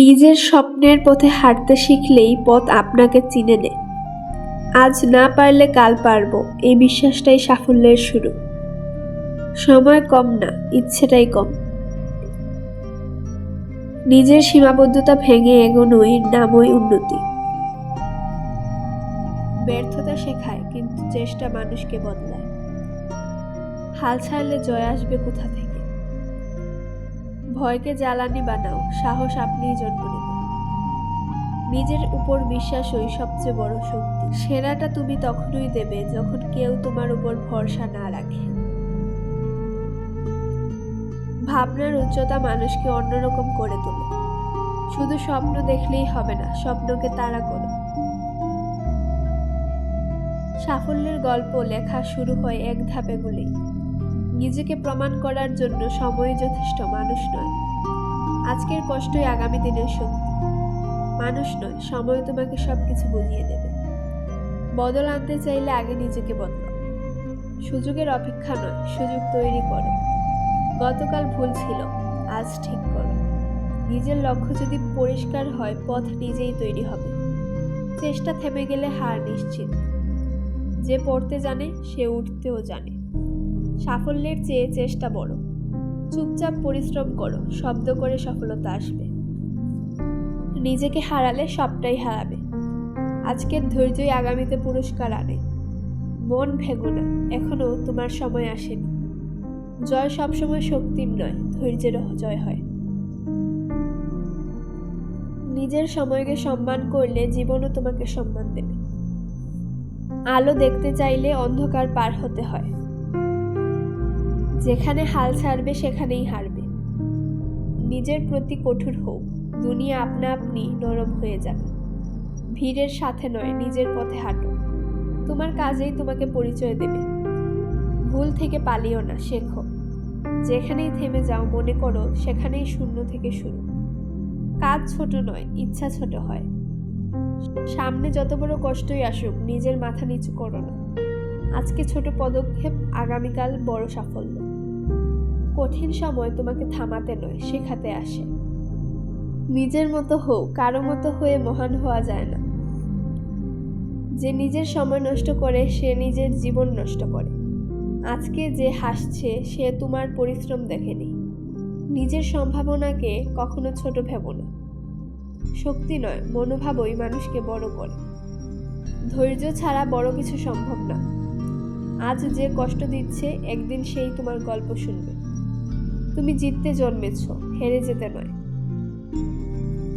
নিজের স্বপ্নের পথে হাঁটতে শিখলেই পথ আপনাকে চিনে নেয়। আজ না পারলে কাল পারব, এই বিশ্বাসটাই সাফল্যের শুরু। সময় কম না, ইচ্ছেটাই কম। নিজের সীমাবদ্ধতা ভেঙে এগোনোই নামই উন্নতি। ব্যর্থতা শেখায়, কিন্তু চেষ্টা মানুষকে বদলায়। হাল ছাড়লে জয় আসবে কোথা থেকে? ভয়কে জ্বালানি বানাও, সাহস আপনিই জন্ম নেবে নিজের উপর বিশ্বাসই সবচেয়ে বড় শক্তি। সেরাটা তুমি তখনই দেবে যখন কেউ তোমার উপর ভরসা না রাখে। ভাবনার উচ্চতা মানুষকে অন্যরকম করে তোলে। শুধু স্বপ্ন দেখলেই হবে না, স্বপ্নকে তাড়া করো। সাফল্যের গল্প, লেখা শুরু হয় এক ধাপে গুলি নিজেকে প্রমাণ করার জন্য সময় যথেষ্ট, মানুষ নয়। আজকের কষ্টই আগামী দিনের শক্তি। মানুষ নয়, সময় তোমাকে সবকিছু বুঝিয়ে দেবে। বদল আনতে চাইলে আগে নিজেকে বদলাও। সুযোগের অপেক্ষা নয়, সুযোগ তৈরি করো। গতকাল ভুল ছিল, আজ ঠিক করো। নিজের লক্ষ্য যদি পরিষ্কার হয়, পথ নিজেই তৈরি হবে। চেষ্টা থেমে গেলে হার নিশ্চিত। যে পড়তে জানে, সে উঠতেও জানে। সাফল্যের চেয়ে চেষ্টা বড়। চুপচাপ পরিশ্রম করো, শব্দ করে সফলতা আসবে। নিজেকে হারালে সবটাই হারাবে। আজকের ধৈর্যই আগামীতে পুরস্কার আনে। মন ভেঙো না, এখনও তোমার সময় আসেনি। জয় সবসময় শক্তির নয় ধৈর্যের জয় হয়। নিজের সময়কে সম্মান করলে জীবনও তোমাকে সম্মান দেবে। আলো দেখতে চাইলে অন্ধকার পার হতে হয়। যেখানে হাল ছাড়বে, সেখানেই হারবে। নিজের প্রতি কঠোর হোক দুনিয়া আপনা আপনি নরম হয়ে যাবে। ভিড়ের সাথে নয়, নিজের পথে হাঁটো। তোমার কাজেই তোমাকে পরিচয় দেবে। ভুল থেকে পালিও না, শেখো। যেখানেই থেমে যাও, মনে করো সেখানেই শূন্য থেকে শুরু। কাজ ছোট নয়, ইচ্ছা ছোট হয়। সামনে যত বড় কষ্টই আসুক, নিজের মাথা নিচু করো না। আজকে ছোট পদক্ষেপ, আগামীকাল বড় সাফল্য। কঠিন সময় তোমাকে থামাতে নয়, শেখাতে আসে। নিজের মতো হোক কারও মতো হয়ে মহান হওয়া যায় না। যে নিজের সময় নষ্ট করে, সে নিজের জীবন নষ্ট করে। আজকে যে হাসছে, সে তোমার পরিশ্রম দেখেনি। নিজের সম্ভাবনাকে কখনো ছোট ভেবো না। শক্তি নয় মনোভাবই মানুষকে বড় করে। ধৈর্য ছাড়া বড় কিছু সম্ভব না। আজ যে কষ্ট দিচ্ছে, একদিন সেই তোমার গল্প শুনবে। তুমি জিততে জন্মেছ, হেরে যেতে নয়।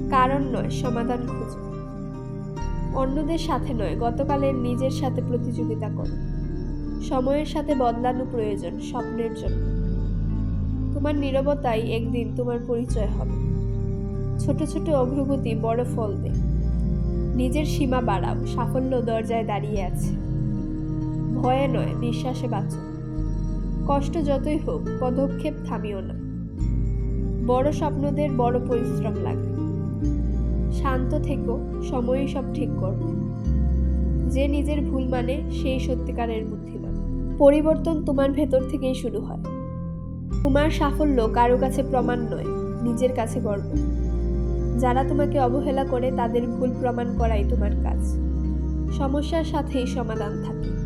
কারণ নয়, সমাধান খুঁজো। অন্যদের সাথে নয়, গতকালের নিজের সাথে প্রতিযোগিতা করো। সময়ের সাথে বদলানো প্রয়োজন, স্বপ্নের জন্য। তোমার নীরবতাই একদিন তোমার পরিচয় হবে। ছোট ছোট অগ্রগতি বড় ফল দেয় নিজের সীমা বাড়াও, সাফল্য দরজায় দাঁড়িয়ে আছে। ভয়ে নয়, বিশ্বাসে বাঁচো। কষ্ট যতই হোক, পদক্ষেপ থামিও না। বড় স্বপ্নদের বড় পরিশ্রম লাগে। শান্ত থেকো, সময়ই সব ঠিক করবে। যে নিজের ভুল মানে সেই সত্যিকারের বুদ্ধিমান। পরিবর্তন তোমার ভেতর থেকেই শুরু হয়। তোমার সাফল্য কারও কাছে প্রমাণ নয়, নিজের কাছে গর্ব। যারা তোমাকে অবহেলা করে, তাদের ভুল প্রমাণ করাই তোমার কাজ। সমস্যার সাথেই সমাধান থাকে।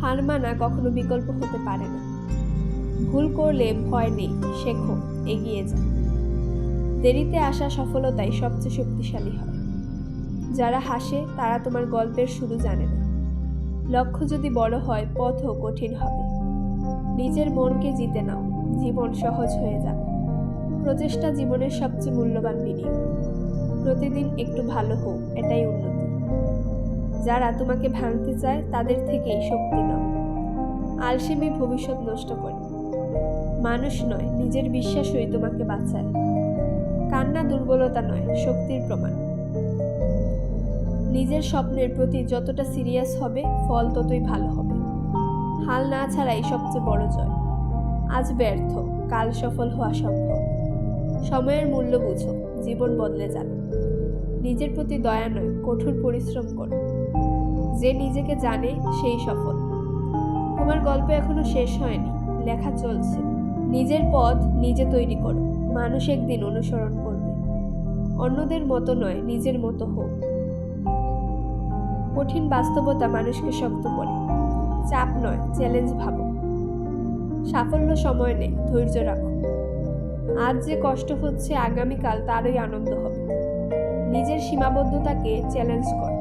হার মানা কখনো বিকল্প হতে পারে না। ভুল করলে ভয় নেই, শেখো, এগিয়ে যাও। দেরিতে আসা সফলতাই সবচেয়ে শক্তিশালী হয়। যারা হাসে, তারা তোমার গল্পের শুরু জানে না। লক্ষ্য যদি বড় হয়, পথও কঠিন হবে। নিজের মনকে জিতে নাও, জীবন সহজ হয়ে যাবে। প্রচেষ্টা জীবনের সবচেয়ে মূল্যবান বিনিয়োগ। প্রতিদিন একটু ভালো হোক, এটাই উন্নতি। যারা তোমাকে ভাঙতে চায়, তাদের থেকেই শক্তি নাও। আলসেমি ভবিষ্যৎ নষ্ট করে। মানুষ নয়, নিজের বিশ্বাসই তোমাকে বাঁচায়। কান্না দুর্বলতা নয়, শক্তির প্রমাণ। নিজের স্বপ্নের প্রতি যতটা সিরিয়াস হবে, ফল ততই ভালো হবে। হাল না ছাড়াই সবচেয়ে বড় জয়। আজ ব্যর্থ, কাল সফল হওয়া সম্ভব। সময়ের মূল্য বুঝো, জীবন বদলে যাবে। নিজের প্রতি দয়া নয়, কঠোর পরিশ্রম করো। যে নিজেকে জানে সেই সফল। তোমার গল্প এখনও শেষ হয়নি, লেখা চলছে। নিজের পথ নিজে তৈরি করো, মানুষ একদিন অনুসরণ করবে। অন্যদের মতো নয়, নিজের মতো হোক কঠিন বাস্তবতা মানুষকে শক্ত করে। চাপ নয় চ্যালেঞ্জ ভাবো। সাফল্য সময় নেই, ধৈর্য রাখো। আজ যে কষ্ট হচ্ছে আগামীকাল তারই আনন্দ হবে। নিজের সীমাবদ্ধতাকে চ্যালেঞ্জ কর।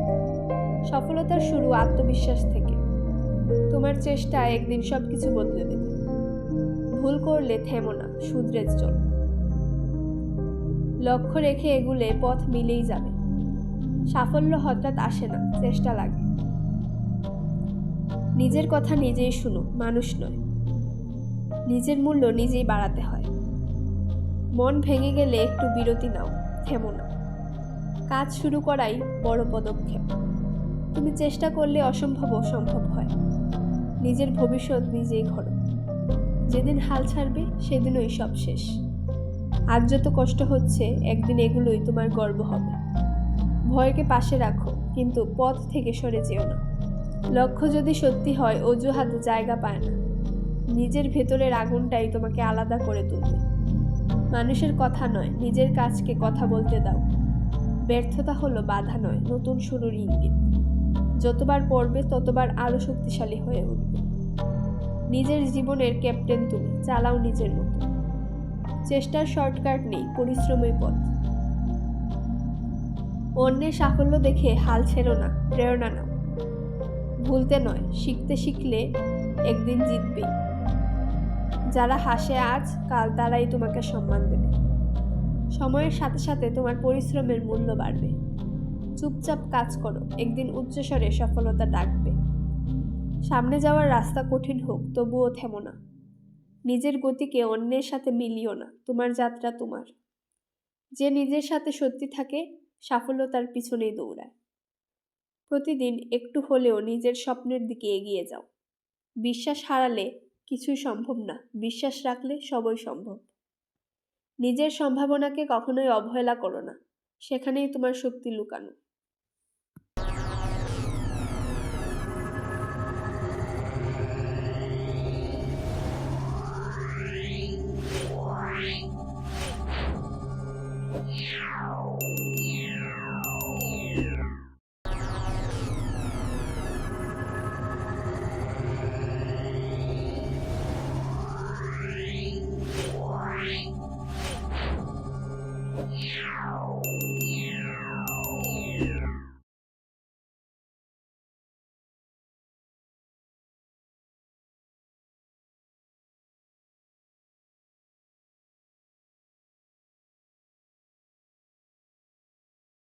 সফলতার শুরু আত্মবিশ্বাস থেকে। তোমার চেষ্টা একদিন সব কিছু বদলে দেবে। ভুল করলে থেমো না শুধরে চল। লক্ষ্য রেখে এগুলে পথ মিলেই যাবে। সাফল্য হঠাৎ আসে না, চেষ্টা লাগে। নিজের কথা নিজেই শুনো, মানুষ নয়। নিজের মূল্য নিজেই বাড়াতে হয়। মন ভেঙে গেলে একটু বিরতি নাও, থেমো না। কাজ শুরু করাই বড় পদক্ষেপ। তুমি চেষ্টা করলে অসম্ভব অসম্ভব হয়। নিজের ভবিষ্যৎ নিজেই ঘরো। যেদিন হাল ছাড়বে, সেদিনই সব শেষ। আজ যত কষ্ট হচ্ছে, একদিন এগুলোই তোমার গর্ব হবে। ভয়কে পাশে রাখো, কিন্তু পথ থেকে সরে যেও না। লক্ষ্য যদি সত্যি হয়, অজুহাত জায়গা পায় না। নিজের ভেতরের আগুনটাই তোমাকে আলাদা করে তুলবে। মানুষের কথা নয়, নিজের কাজকে কথা বলতে দাও। ব্যর্থতা হলো বাধা নয়, নতুন শুরুর ইঙ্গিত। যতবার পড়বে ততবার আরও শক্তিশালী হয়ে উঠবে। নিজের জীবনের ক্যাপ্টেন তুমি, চালাও নিজের মতো। চেষ্টার শর্টকাট নেই, পরিশ্রমই পথ। অন্যের সাফল্য দেখে হাল ছেড়ো না, প্রেরণা নাও। ভুলতে নয়, শিখতে শিখলে একদিন জিতবে। যারা হাসে আজ, কাল তারাই তোমাকে সম্মান দেবে। সময়ের সাথে সাথে তোমার পরিশ্রমের মূল্য বাড়বে। চুপচাপ কাজ করো, একদিন উচ্চস্বরে সফলতা ডাকবে। সামনে যাওয়ার রাস্তা কঠিন হোক, তবুও থেমো না। নিজের গতিকে অন্যের সাথে মিলিও না, তোমার যাত্রা তোমার। যে নিজের সাথে সত্যি থাকে, সাফল্য তার পিছনেই দৌড়ায়। প্রতিদিন একটু হলেও নিজের স্বপ্নের দিকে এগিয়ে যাও। বিশ্বাস হারালে কিছুই সম্ভব না, বিশ্বাস রাখলে সবই সম্ভব। নিজের সম্ভাবনাকে কখনোই অবহেলা করো না, সেখানেই তোমার শক্তি লুকানো।